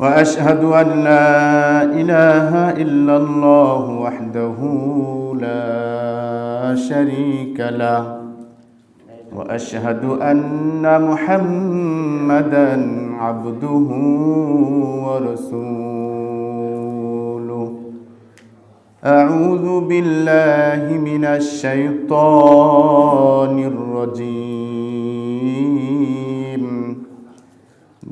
وأشهد أن لا إله إلا الله وحده لا شريك له. وأشهد أن محمدا عبده ورسوله. أعوذ بالله من الشيطان الرجيم.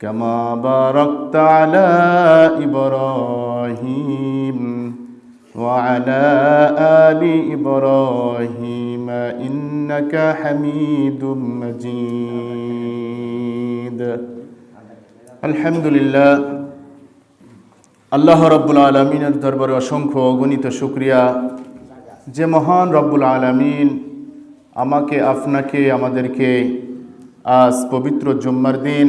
كما باركت على ابراهيم وعلى ال ابراهيم انك حميد مجيد الحمد لله আল্লাহ রব্বুল আলমিনের দরবারে অসংখ্য অগণিত শুক্রিয়া যে মহান রব্বুল আলমিন আমাকে আপনাকে আমাদেরকে আজ পবিত্র জুম্মার দিন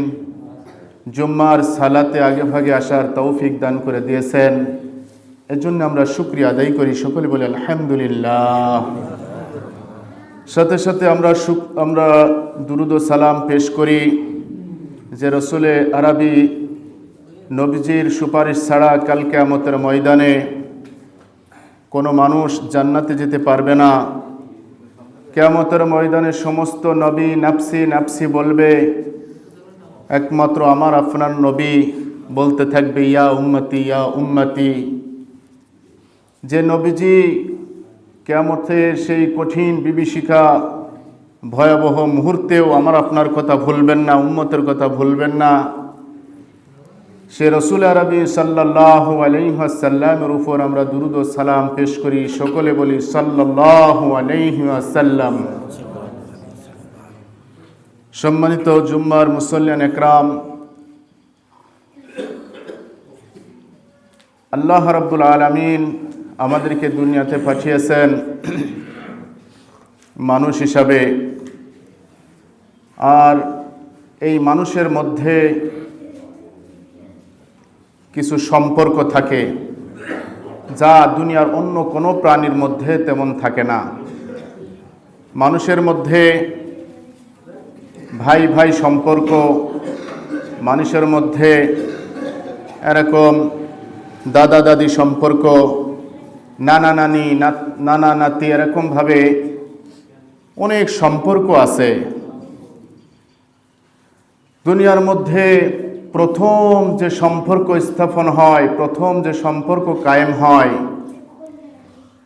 জুম্মার সালাতে আগে ভাগে আসার তৌফিক দান করে দিয়েছেন। এজন্য আমরা শুক্রিয়া আদায় করি। সকলে বলে, আলহামদুলিল্লাহ। সাথে সাথে আমরা আমরা দুরুদ সালাম পেশ করি যে রসুলে আরবি নবীজির সুপারিশ ছাড়া কালকে আমতের ময়দানে কোনো মানুষ জান্নাতে যেতে পারবে না। কেয়ামতের ময়দানে সমস্ত নবী নাপসি নাপসি বলবে একমাত্র আমার আপনার নবী বলতে থাকবে, ইয়া উম্মতি ইয়া উম্মতি। যে নবীজি কেয়ামতের সেই কঠিন বিভীষিকা, ভয়াবহ মুহূর্তেও আমার আপনার কথা ভুলবেন না, উম্মতের কথা ভুলবেন না। সে রসুল আরবি সাল্লাহ আলহাসাল্লামের উপর আমরা দুরুদ সালাম পেশ করি, সকলে বলি সাল্লাহ আলহিহাসাল্লাম সম্মানিত জুম্মার মুসল্লান একরাম, আল্লাহ রাব্বুল আলমিন আমাদেরকে দুনিয়াতে পাঠিয়েছেন মানুষ হিসাবে। আর এই মানুষের মধ্যে কিছু সম্পর্ক থাকে যা দুনিয়ার অন্য কোনো প্রাণীর মধ্যে তেমন থাকে না। মানুষের মধ্যে ভাই ভাই সম্পর্ক মানুষের মধ্যে এরকম দাদা দাদি সম্পর্ক, নানা নানি নানা নাতি এরকমভাবে অনেক সম্পর্ক আছে। দুনিয়ার মধ্যে প্রথম যে সম্পর্ক স্থাপন হয়, প্রথম যে সম্পর্ক কায়েম হয়,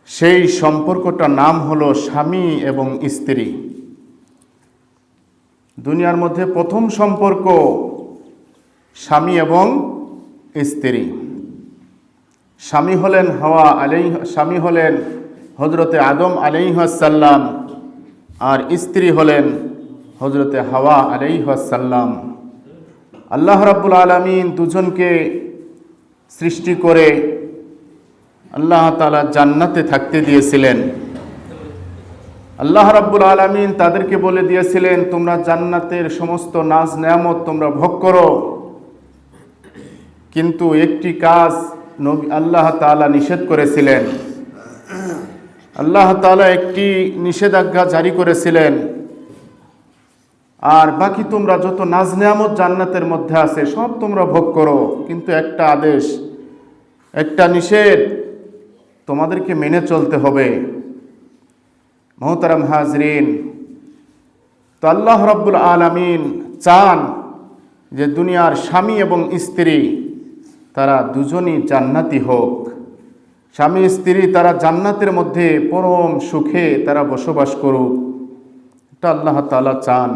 সেই সম্পর্কটার নাম হলো স্বামী এবং স্ত্রী। দুনিয়ার মধ্যে প্রথম সম্পর্ক স্বামী এবং স্ত্রী। স্বামী হলেন হাওয়া আলাই স্বামী হলেন হজরতে আদম আলাইহাসাল্লাম আর স্ত্রী হলেন হজরতে হাওয়া আলাইহাসাল্লাম আল্লাহ রাব্বুল আলমিন দুজনকে সৃষ্টি করে আল্লাহ তালা জান্নাতে থাকতে দিয়েছিলেন। আল্লাহ রাব্বুল আলমিন তাদেরকে বলে দিয়েছিলেন, তোমরা জান্নাতের সমস্ত নাজ নেয়ামত তোমরা ভোগ করো। কিন্তু একটি কাজ নবী আল্লাহ তাআলা নিষেধ করেছিলেন। আল্লাহ তাআলা একটি নিষেধাজ্ঞা জারি করেছিলেন, আর বাকি তোমরা যত নাজ নেয়ামত জান্নাতের মধ্যে আছে, সব তোমরা ভোগ করো। কিন্তু একটা আদেশ, একটা নিষেধ তোমাদেরকে মেনে চলতে হবে। মোহতারাম হাজরিন। তো আল্লাহ রব্বুল আলমিন চান যে দুনিয়ার স্বামী এবং স্ত্রী তারা দুজনই জান্নাতি হোক। স্বামী, স্ত্রী তারা জান্নাতের মধ্যে পরম সুখে তারা বসবাস করুক। এটা আল্লাহ তালা চান।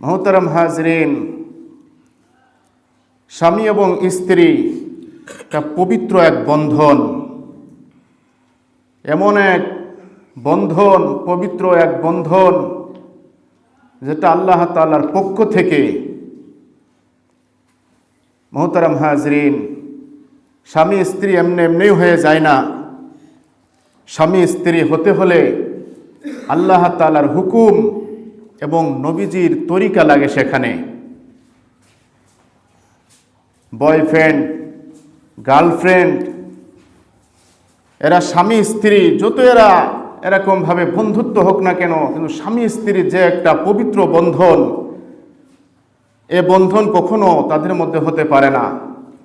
মহতারাম হাজরিন, স্বামী এবং স্ত্রী একটা পবিত্র এক বন্ধন। এমন এক বন্ধন, পবিত্র এক বন্ধন, যেটা আল্লাহ তালার পক্ষ থেকে মহতারাম হাজরিন, স্বামী, স্ত্রী এমনি এমনিই হয়ে যায় না। স্বামী, স্ত্রী হতে হলে আল্লাহ তালার হুকুম এবং নবীজির তরিকা লাগে সেখানে। বয়ফ্রেন্ড, গার্লফ্রেন্ড, এরা স্বামী, স্ত্রী, যত এরা এরকমভাবে বন্ধুত্ব হোক না কেন, কিন্তু স্বামী স্ত্রীর যে একটা পবিত্র বন্ধন, এ বন্ধন কখনো তাদের মধ্যে হতে পারে না।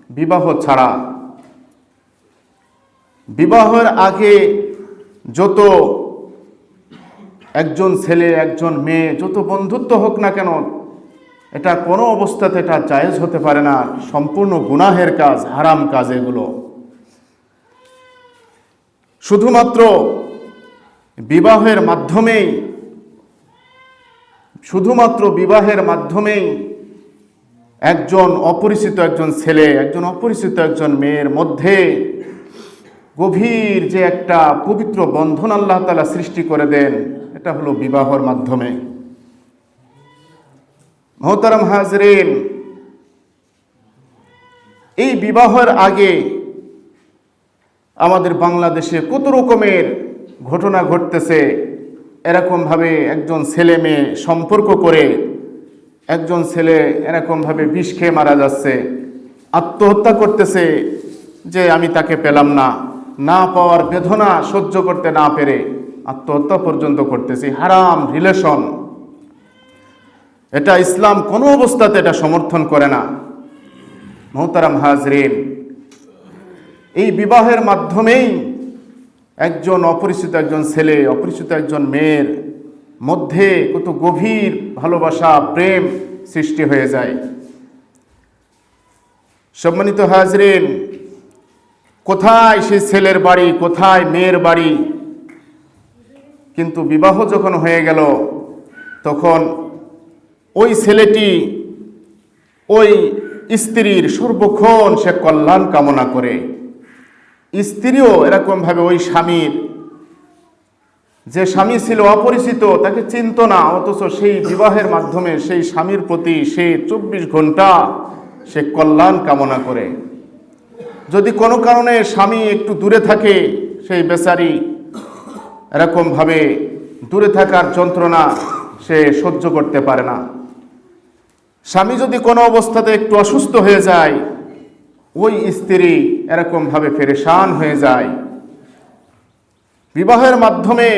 বিবাহ ছাড়া। বিবাহের আগে যত একজন ছেলে, একজন মেয়ে, যত বন্ধুত্ব হোক না কেন, এটা কোনো অবস্থাতে এটা জায়েজ হতে পারে না। সম্পূর্ণ গুনাহের কাজ, হারাম কাজ এগুলো। শুধুমাত্র বিবাহের মাধ্যমেই, শুধুমাত্র বিবাহের মাধ্যমেই একজন অপরিচিত একজন ছেলে, একজন অপরিচিত একজন মেয়ের মধ্যে গভীর যে একটা পবিত্র বন্ধন আল্লাহ তালা সৃষ্টি করে দেন, এটা হলো বিবাহর মাধ্যমে। মহতারাম হাজরিন, এই বিবাহের আগে আমাদের বাংলাদেশে কত রকমের ঘটনা ঘটতেছে। এরকমভাবে একজন ছেলে মেয়ে সম্পর্ক করে একজন ছেলে এরকমভাবে বিষ খেয়ে মারা যাচ্ছে। আত্মহত্যা করতেছে যে আমি তাকে পেলাম না। না পাওয়ার বেদনা সহ্য করতে না পেরে আত্মহত্যা পর্যন্ত করতেছি। হারাম রিলেশন। এটা ইসলাম কোনো অবস্থাতে এটা সমর্থন করে না। মোহতারাম হাজরিন, এই বিবাহের মাধ্যমেই একজন অপরিচিত একজন ছেলে, অপরিচিত একজন মেয়ের মধ্যে কত গভীর ভালোবাসা, প্রেম সৃষ্টি হয়ে যায়। সম্মানিত হাজরিন, কোথায় সেই ছেলের বাড়ি, কোথায় মেয়ের বাড়ি? কিন্তু বিবাহ যখন হয়ে গেল, তখন ওই ছেলেটি, ওই স্ত্রীর সর্বক্ষণ সে কল্যাণ কামনা করে। স্ত্রীও এরকমভাবে ওই স্বামীর। যে স্বামী ছিল অপরিচিত, তাকে চিনত না, অথচ সেই বিবাহের মাধ্যমে সেই স্বামীর প্রতি সে চব্বিশ ঘণ্টা সে কল্যাণ কামনা করে। যদি কোনো কারণে স্বামী একটু দূরে থাকে, সেই বেচারি এরকমভাবে দূরে থাকার যন্ত্রণা সে সহ্য করতে পারে না। স্বামী যদি কোনো অবস্থাতে একটু অসুস্থ হয়ে যায় ওই স্ত্রী এরকমভাবে ফেরেশান হয়ে যায়। বিবাহের মাধ্যমে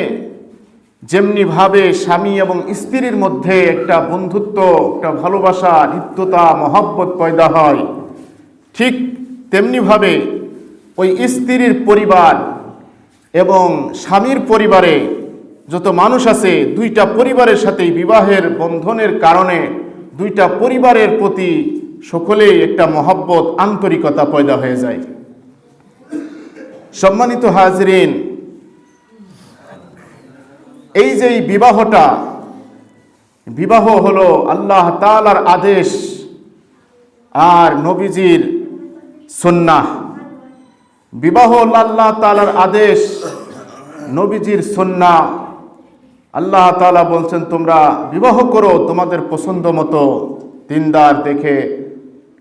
যেমনিভাবে স্বামী এবং স্ত্রীর মধ্যে একটা বন্ধুত্ব, একটা ভালোবাসা, নিত্যতা, মহব্বত পয়দা হয়, ঠিক তেমনিভাবে ওই স্ত্রীর পরিবার এবং স্বামীর পরিবারে যত মানুষ আছে, দুইটা পরিবারের সাথে বিবাহের বন্ধনের কারণে দুইটা পরিবারের প্রতি সকলেই একটা মহব্বত, আন্তরিকতা পয়দা হয়ে যায়। সম্মানিত হাজরিন, এই যে বিবাহটা, বিবাহ হলো আল্লাহ তালার আদেশ আর নবীজির সন্না বিবাহ আল্লাহ তালার আদেশ, নবীজির সন্না আল্লাহ তালা বলছেন, তোমরা বিবাহ করো তোমাদের পছন্দ মতো। দিনদার দেখে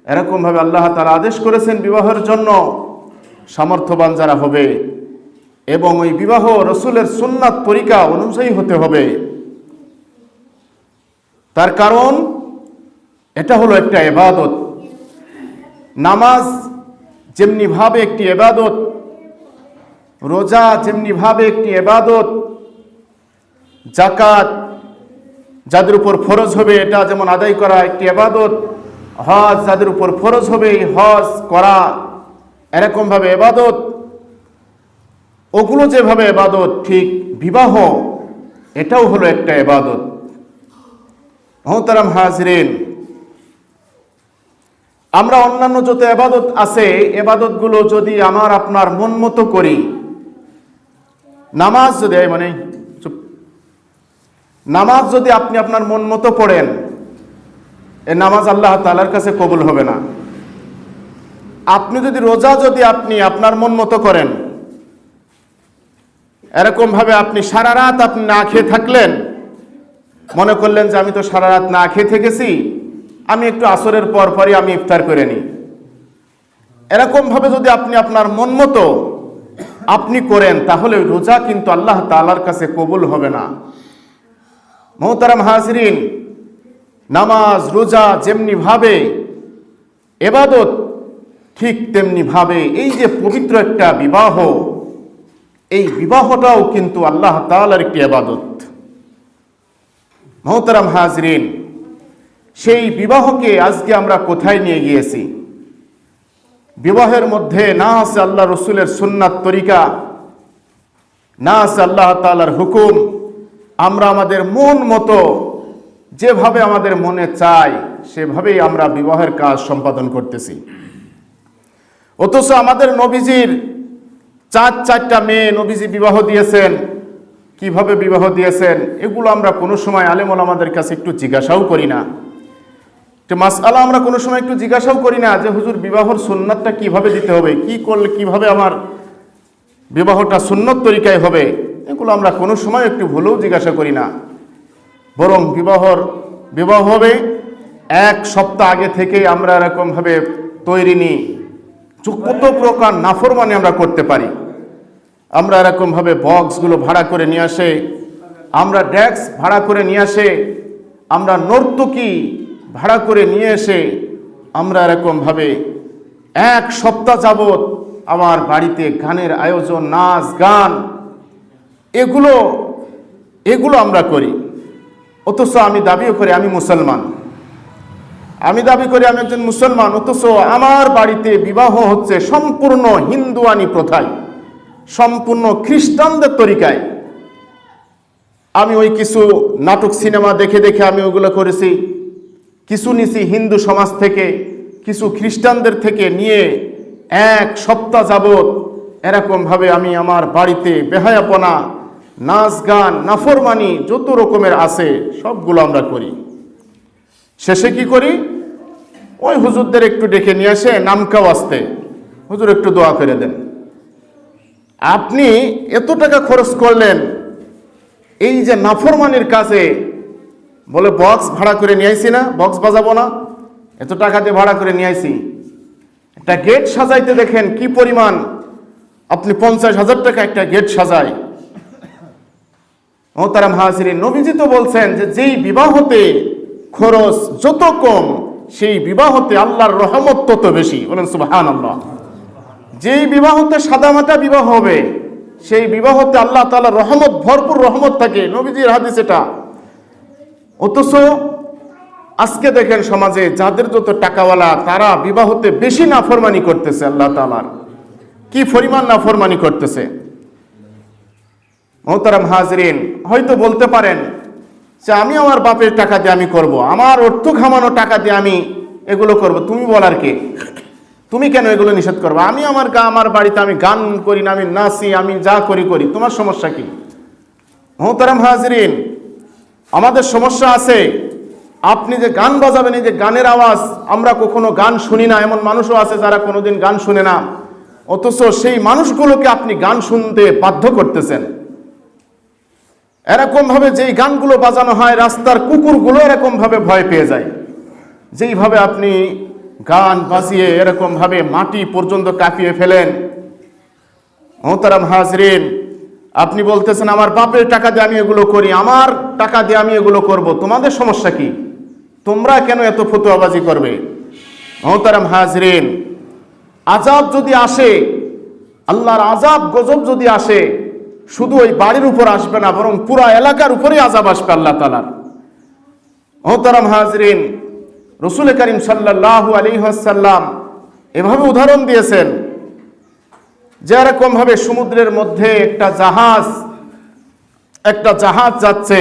এরকমভাবে আল্লাহ তারা আদেশ করেছেন বিবাহের জন্য। সামর্থ্যবান যারা হবে এবং ওই বিবাহ রসুলের সুন্নাত তরিকা অনুযায়ী হতে হবে। তার কারণ, এটা হলো একটা এবাদত। নামাজ যেমনিভাবে একটি এবাদত, রোজা যেমনিভাবে একটি এবাদত জাকাত যাদের উপর ফরজ হবে, এটা যেমন আদায় করা একটি এবাদত হজ যাদের উপর ফরজ হবে, হজ করা এরকমভাবে এবাদত। ওগুলো যেভাবে এবাদত, ঠিক বিবাহ, এটাও হলো একটা এবাদত। মহতারাম হাজরিন, আমরা অন্যান্য যত এবাদত আছে, এবাদতগুলো যদি আমার আপনার মন মতো করি, নামাজ যদি মানে নামাজ যদি আপনি আপনার মন মতো পড়েন এ নামাজ আল্লাহ তালার কাছে কবুল হবে না। আপনি যদি রোজা যদি আপনি আপনার মন মতো করেন এরকম ভাবে আপনি সারা রাত আপনি না খেয়ে থাকলেন, মনে করলেন যে আমি তো সারা রাত না খেয়ে থেকেছি, আমি একটু আসরের পর পরই আমি ইফতার করে নিই। এরকম ভাবে যদি আপনি আপনার মন মতো আপনি করেন, তাহলে রোজা কিন্তু আল্লাহ তালার কাছে কবুল হবে না। মোহতারাম হাজরিন নামাজ, রোজা যেমনি ভাবে, এবাদত ঠিক তেমনি ভাবে। এই যে পবিত্র একটা বিবাহ, এই বিবাহটাও কিন্তু আল্লাহ তালার একটি আবাদত মহতারাম হাজরিন, সেই বিবাহকে আজকে আমরা কোথায় নিয়ে গিয়েছি? বিবাহের মধ্যে না আছে আল্লাহ রসুলের সুন্নাত তরিকা, না আছে আল্লাহ তালার হুকুম। আমরা আমাদের মন মতো যেভাবে আমাদের মনে চাই সেভাবেই আমরা বিবাহের কাজ সম্পাদন করতেছি। অথচ আমাদের নবীজির চার, চারটা মেয়ে নবীজি বিবাহ দিয়েছেন। কীভাবে বিবাহ দিয়েছেন, এগুলো আমরা কোনো সময় আলেমল আমাদের কাছে একটু জিজ্ঞাসাও করি না। মাসালা আমরা কোনো সময় একটু জিজ্ঞাসাও করি না যে, হুজুর, বিবাহর সুন্নাতটা কীভাবে দিতে হবে? কি করলে, কীভাবে আমার বিবাহটা সুন্নত তরিকায় হবে? এগুলো আমরা কোনো সময় একটু ভুলেও জিজ্ঞাসা করি না। বরং বিবাহর বিবাহ হবে এক সপ্তাহ আগে থেকে আমরা এরকমভাবে তৈরি নিই কত প্রকার নাফরমানি আমরা করতে পারি। আমরা এরকমভাবে বক্সগুলো ভাড়া করে নিয়ে আসে, আমরা ডেস্ক ভাড়া করে নিয়ে আসে, আমরা নর্তকী ভাড়া করে নিয়ে এসে আমরা এরকমভাবে এক সপ্তাহ যাবৎ আমার বাড়িতে গানের আয়োজন, নাচ, গান, এগুলো এগুলো আমরা করি। অথচ আমি দাবিও করি আমি মুসলমান। আমি দাবি করি আমি একজন মুসলমান, অথচ আমার বাড়িতে বিবাহ হচ্ছে সম্পূর্ণ হিন্দুয়ানি প্রথায়, সম্পূর্ণ খ্রিস্টানদের তরিকায়। আমি ওই কিছু নাটক সিনেমা দেখে দেখে আমি ওগুলো করেছি, কিছু নিছি হিন্দু সমাজ থেকে, কিছু খ্রিস্টানদের থেকে নিয়ে এক সপ্তাহ যাবৎ এরকমভাবে আমি আমার বাড়িতে বেহায়াপনা নাচ গান, নাফরমানি, যত রকমের আছে, সবগুলো আমরা করি। শেষে কি করি? ওই হুজুরদের একটু ডেকে নিয়ে আসে নামকাও আসতে। হুজুর একটু দোয়া করে দেন। আপনি এত টাকা খরচ করলেন, এই যে নাফরমানির কাছে বলে বক্স ভাড়া করে নিয়ে আইসি না বক্স বাজাবো না, এত টাকা দিয়ে ভাড়া করে নিয়ে আইসি একটা গেট সাজাইতে দেখেন কি পরিমাণ, আপনি পঞ্চাশ হাজার টাকা একটা গেট সাজায়। মোহতারাম হাজির নবীজি তো বলছেন যে যেই বিবাহতে খরচ যত কম, সেই বিবাহতে আল্লাহর রহমত তত বেশি। বলেন সুবাহান আল্লাহ যেই বিবাহতে সাদামাটা বিবাহ হবে, সেই বিবাহতে আল্লাহ তাআলা রহমত, ভরপুর রহমত থাকে। নবীজির হাদিস এটা। অথচ আজকে দেখেন সমাজে যাদের যত টাকাওয়ালা, তারা বিবাহতে বেশি নাফরমানি করতেছে আল্লাহ তালার কি পরিমাণ নাফরমানি করতেছে? মোহতারাম হাজরিন, হয়তো বলতে পারেন যে আমি আমার বাপের টাকা দিয়ে আমি করব। আমার অর্থ ঘামানো টাকা দিয়ে আমি এগুলো করব, তুমি বলার কে? তুমি কেন এগুলো নিষেধ করবে? আমি আমার গা, আমার বাড়িতে আমি গান করি না, আমি নাচি, আমি যা করি করি। তোমার সমস্যা কি? মোহতারাম হাজরিন, আমাদের সমস্যা আছে, আপনি যে গান বাজাবেন, এই যে গানের আওয়াজ, আমরা কখনো গান শুনি না। এমন মানুষও আছে যারা কোনোদিন গান শুনে না। অথচ সেই মানুষগুলোকে আপনি গান শুনতে বাধ্য করতেছেন। এরকম ভাবে যেই গানগুলো বাজানো হয়, রাস্তার কুকুরগুলো এরকম ভাবে ভয় পেয়ে যায়। যেইভাবে আপনি গান বাজিয়ে এরকম ভাবে মাটি পর্যন্ত কাঁপিয়ে ফেলেন। মোহতারাম হাজরিন, আপনি বলতেছেন, আমার বাপের টাকা দিয়ে আমি এগুলো করি, আমার টাকা দিয়ে আমি এগুলো করব, তোমাদের সমস্যা কি? তোমরা কেন এত ফতুয়াবাজি করবে? মোহতারাম হাজরিন আজাব যদি আসে, আল্লাহর আজাব গজব যদি আসে শুধু ওই বাড়ির উপর আসবে না, বরং পুরা এলাকার উপরেই আজাব আসবে আল্লাহ তালার মোহতারাম হাজরিন, রসুল করিম সাল্লাহু আলী সাল্লাম এভাবে উদাহরণ দিয়েছেন যে এরকম ভাবে সমুদ্রের মধ্যে একটা জাহাজ একটা জাহাজ যাচ্ছে,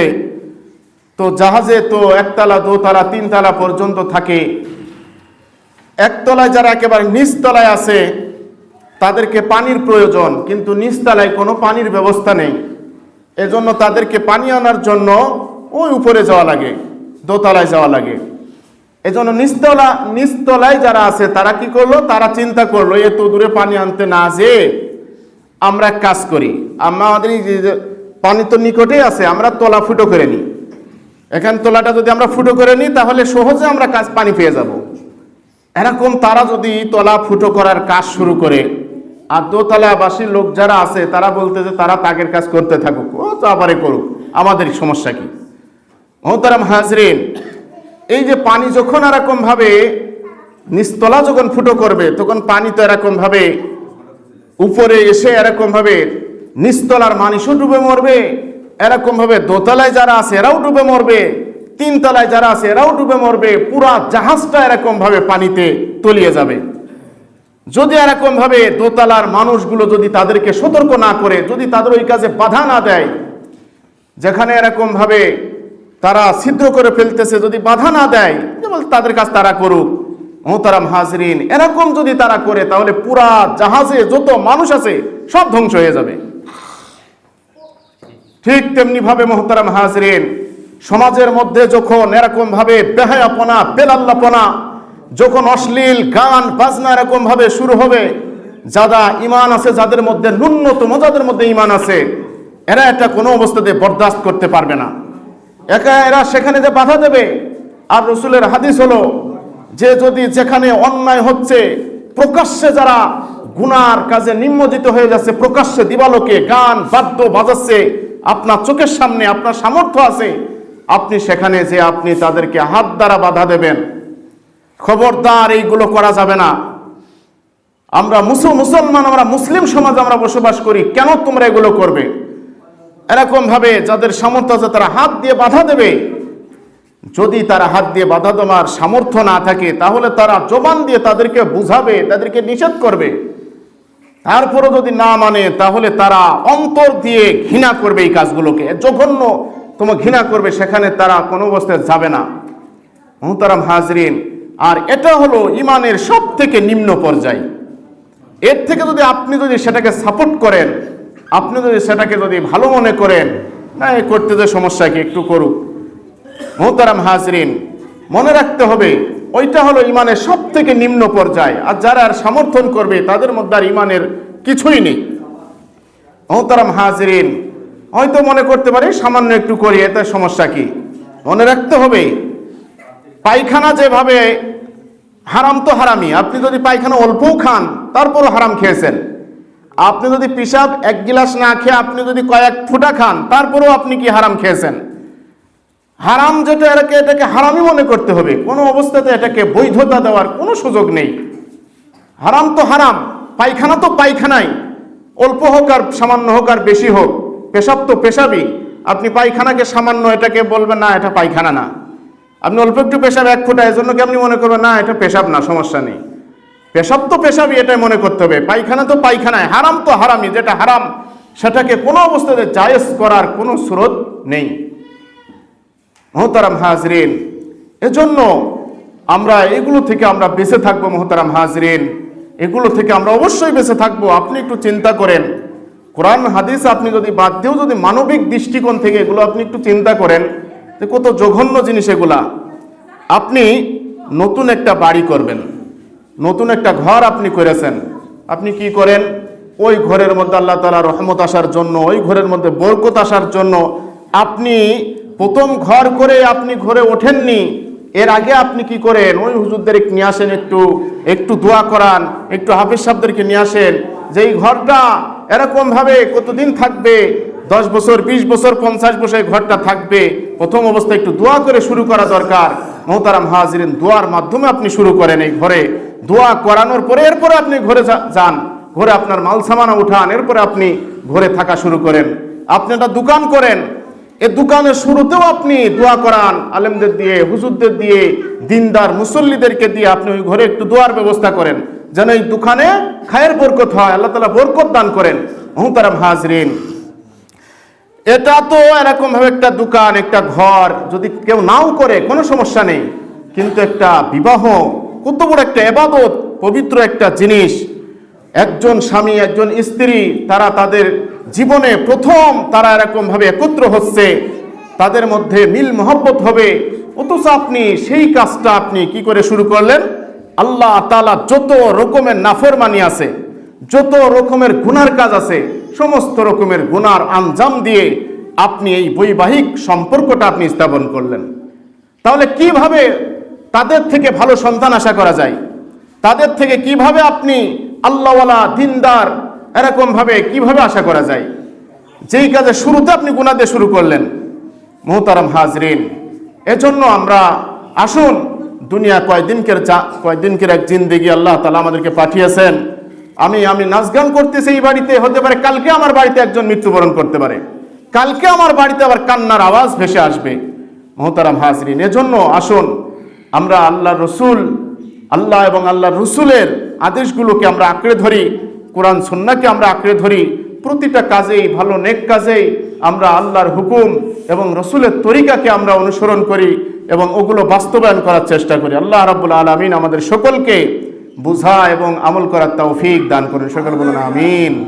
তো জাহাজে তো একতলা, দোতলা, তিনতলা পর্যন্ত থাকে। একতলায় যারা একেবারে নিচতলায় আছে তাদেরকে পানির প্রয়োজন, কিন্তু নিচতলায় কোনো পানির ব্যবস্থা নেই। এজন্য তাদেরকে পানি আনার জন্য ওই উপরে যাওয়া লাগে, দোতলায় যাওয়া লাগে। এজন্য নিচতলা নিচতলায় যারা আছে, তারা কি করল? তারা চিন্তা করল এত দূরে পানি আনতে না যে আমরা কাজ করি। আমাদের পানি তো নিকটেই আছে, আমরা তলা ফুটো করে নিই। এখান তলাটা যদি আমরা ফুটো করে নিই, তাহলে সহজে আমরা কাজ, পানি পেয়ে যাব। এরকম তারা যদি তলা ফুটো করার কাজ শুরু করে আর দোতলাবাসীর লোক যারা আছে, তারা বলতে যে তারা তাকের কাজ করতে থাকুক। ও তো আবারে করুক। আমাদের সমস্যা কি? মোহতারাম হাজরিন, এই যে পানি যখন এরকম ভাবে নিস্তলা যখন ফুটো করবে, তখন পানি তো এরকম ভাবে উপরে এসে এরকম ভাবে নিস্তলার মানুষও ডুবে মরবে। এরকম ভাবে দোতলায় যারা আছে, এরাও ডুবে মরবে। তিনতলায় যারা আছে, এরাও ডুবে মরবে। পুরা জাহাজটা এরকম ভাবে পানিতে তলিয়ে যাবে। যদি এরকম ভাবে দোতলার মানুষগুলো যদি তাদেরকে সতর্ক না করে, যদি তাদের ওই কাজে বাধা না দেয়, যেখানে এরকম ভাবে তারা ছিদ্র করে ফেলতেছে, যদি বাধা না দেয় যেমন তাদের কাজ তারা করুক। মোহতারাম হাজরিন, এরকম যদি তারা করে, তাহলে পুরা জাহাজে যত মানুষ আছে, সব ধ্বংস হয়ে যাবে। ঠিক তেমনি ভাবে মোহতারাম হাজরিন, সমাজের মধ্যে যখন এরকম ভাবে বেহায়াপনা, বেলাল্লাপনা যখন অশ্লীল গান, বাজনা এরকম ভাবে শুরু হবে যারা ইমান আছে যাদের মধ্যে, ন্যূনতম যাদের মধ্যে ইমান আছে, এরা এটা কোনো অবস্থাতে বরদাস্ত করতে পারবে না। একা এরা সেখানে যে বাধা দেবে, আর রসুলের হাদিস হলো, যে যদি যেখানে অন্যায় হচ্ছে, প্রকাশ্যে যারা গুনার কাজে নিম্নজিত হয়ে যাচ্ছে, প্রকাশ্যে দিবালোকে গান, বাদ্য বাজাচ্ছে, আপনার চোখের সামনে আপনার সামর্থ্য আছে, আপনি সেখানে যে আপনি তাদেরকে হাত দ্বারা বাধা দেবেন। খবরদার এইগুলো করা যাবে না। আমরা মুসল মুসলমান, আমরা মুসলিম সমাজ আমরা বসবাস করি, কেন তোমরা এগুলো করবে? এরকম ভাবে যাদের সামর্থ্য আছে তারা হাত দিয়ে বাধা দেবে। যদি তারা হাত দিয়ে বাধা দেওয়ার সামর্থ্য না থাকে, তাহলে তারা জবান দিয়ে তাদেরকে বুঝাবে, তাদেরকে নিষেধ করবে। তারপরও যদি না মানে তাহলে তারা অন্তর দিয়ে ঘৃণা করবে এই কাজগুলোকে। জঘন্য তোমা ঘৃণা করবে, সেখানে তারা কোনো অবস্থায় যাবে না। মোহতারাম হাজরিন আর এটা হলো ইমানের সব থেকে নিম্ন পর্যায়। এর থেকে যদি আপনি যদি সেটাকে সাপোর্ট করেন, আপনি যদি সেটাকে যদি ভালো মনে করেন এ করতে যে সমস্যা কি একটু করুক। মোহতারাম হাজরিন, মনে রাখতে হবে, ওইটা হলো ইমানের সব থেকে নিম্ন পর্যায়। আর যারা আর সমর্থন করবে, তাদের মধ্যে আর ইমানের কিছুই নেই। মোহতারাম হাজরিন, হয়তো মনে করতে পারি সামান্য একটু করি, এতে সমস্যা কি? মনে রাখতে হবে পায়খানা যেভাবে হারাম তো হারামি আপনি যদি পায়খানা অল্পও খান, তারপরও হারাম খেয়েছেন। আপনি যদি পিসাব এক গিলাস না খেয়ে আপনি যদি কয়েক ফুটা খান, তারপরেও আপনি কি হারাম খেয়েছেন? হারাম যেটা এটাকে এটাকে হারামই মনে করতে হবে। কোনো অবস্থাতে এটাকে বৈধতা দেওয়ার কোনো সুযোগ নেই। হারাম তো হারাম, পায়খানা তো পায়খানাই। অল্প হোক আর সামান্য হোক আর বেশি হোক, পেশাব তো পেশাবই। আপনি পায়খানাকে সামান্য এটাকে বলবেন, না, এটা পায়খানা না। আপনি অল্প একটু পেশাব এক ফুটা, এজন্য কি আপনি মনে করবেন, না, এটা পেশাব না, সমস্যা নেই। পেশাব তো পেশাবই, এটাই মনে করতে হবে। পায়খানা তো পায়খানায়, হারাম তো হারামই, যেটা হারাম, সেটাকে কোনো অবস্থাতে জায়েজ করার কোনো স্রোত নেই। মোহতারাম হাজরিন, এজন্য আমরা এগুলো থেকে আমরা বেঁচে থাকব, মোহতারাম হাজরিন। এগুলো থেকে আমরা অবশ্যই বেঁচে থাকব। আপনি একটু চিন্তা করেন। কোরআন, হাদিস আপনি যদি বাদ দিয়েও যদি মানবিক দৃষ্টিকোণ থেকে এগুলো আপনি একটু চিন্তা করেন কত জঘন্য জিনিস এগুলা। আপনি নতুন একটা বাড়ি করবেন। নতুন একটা ঘর আপনি করেছেন। আপনি কি করেন? ওই ঘরের মধ্যে আল্লাহ তালা রহমত আসার জন্য, ওই ঘরের মধ্যে বরকত আসার জন্য আপনি প্রথম ঘর করে আপনি ঘরে ওঠেননি। এর আগে আপনি কি করেন? ওই হুজুরদের নিয়ে আসেন একটু একটু দোয়া করান, একটু হাফিজ সাহেবদেরকে নিয়ে আসেন। যে এই ঘরটা এরকমভাবে কতদিন থাকবে? দশ বছর, বিশ বছর, পঞ্চাশ বছর ঘরটা থাকবে। প্রথম অবস্থায় একটু দোয়া করে শুরু করা দরকার। মোহতারাম হাজিরিন, দোয়ার মাধ্যমে আপনি শুরু করেন এই ঘরে। দোয়া করানোর পরে এরপরে আপনি ঘরে যান। ঘরে আপনার মাল সামানা উঠান, এরপরে আপনি ঘরে থাকা শুরু করেন। আপনি একটা দোকান করেন। এ দোকানের শুরুতেও আপনি দোয়া করান, আলেমদের দিয়ে, হুজুরদের দিয়ে, দিনদার মুসল্লিদেরকে দিয়ে আপনি ওই ঘরে একটু দোয়ার ব্যবস্থা করেন। যেন এই দোকানে খায়ের বরকত হয়, আল্লাহ তালা বরকত দান করেন। মহতারাম হাজরিন এটা তো এরকম ভাবে একটা দোকান, একটা ঘর, যদি কেউ নাও করে, কোনো সমস্যা নেই। কিন্তু একটা বিবাহ, কত বড় একটা এবাদত পবিত্র একটা জিনিস। একজন স্বামী, একজন স্ত্রী, তারা তাদের জীবনে প্রথম তারা এরকম ভাবে একত্র হচ্ছে। তাদের মধ্যে মিল মহব্বত হবে। অথচ আপনি সেই কাজটা আপনি কি করে শুরু করলেন? আল্লাহ তালা যত রকমের নাফরমানি আছে, যত রকমের গুনার কাজ আছে সমস্ত রকমের গুনার আঞ্জাম দিয়ে আপনি এই বৈবাহিক সম্পর্কটা আপনি স্থাপন করলেন। তাহলে কীভাবে তাদের থেকে ভালো সন্তান আশা করা যায়? তাদের থেকে কীভাবে আপনি আল্লাহওয়ালা, দিনদার এরকম ভাবে কীভাবে আশা করা যায়? যেই কাজে শুরুতে আপনি গুণা দিয়ে শুরু করলেন, মোহতারাম হাজরিন, এজন্য আমরা আসুন দুনিয়া কয়দিনকের চা, কয়দিনকের এক জিন্দিগি আল্লাহ তালা আমাদেরকে পাঠিয়েছেন। আমি আমি নাচ গান করতেছি এই বাড়িতে, হতে পারে কালকে আমার বাড়িতে একজন মৃত্যুবরণ করতে পারে। কালকে আমার বাড়িতে আবার কান্নার আওয়াজ ভেসে আসবে। মোহতারাম হাজরিন, এজন্য আসুন, আমরা আল্লাহ রসুল, আল্লাহ এবং আল্লাহ রসুলের আদেশগুলোকে আমরা আঁকড়ে ধরি, কোরআন সন্নাকে আমরা আঁকড়ে ধরি, প্রতিটা কাজেই, ভালো নেক কাজেই আমরা আল্লাহর হুকুম এবং রসুলের তরিকাকে আমরা অনুসরণ করি এবং ওগুলো বাস্তবায়ন করার চেষ্টা করি। আল্লাহ রাব্বুল আলমিন আমাদের সকলকে বুঝা এবং আমল করার তৌফিক দান করেন। সকল বলুন আমিন।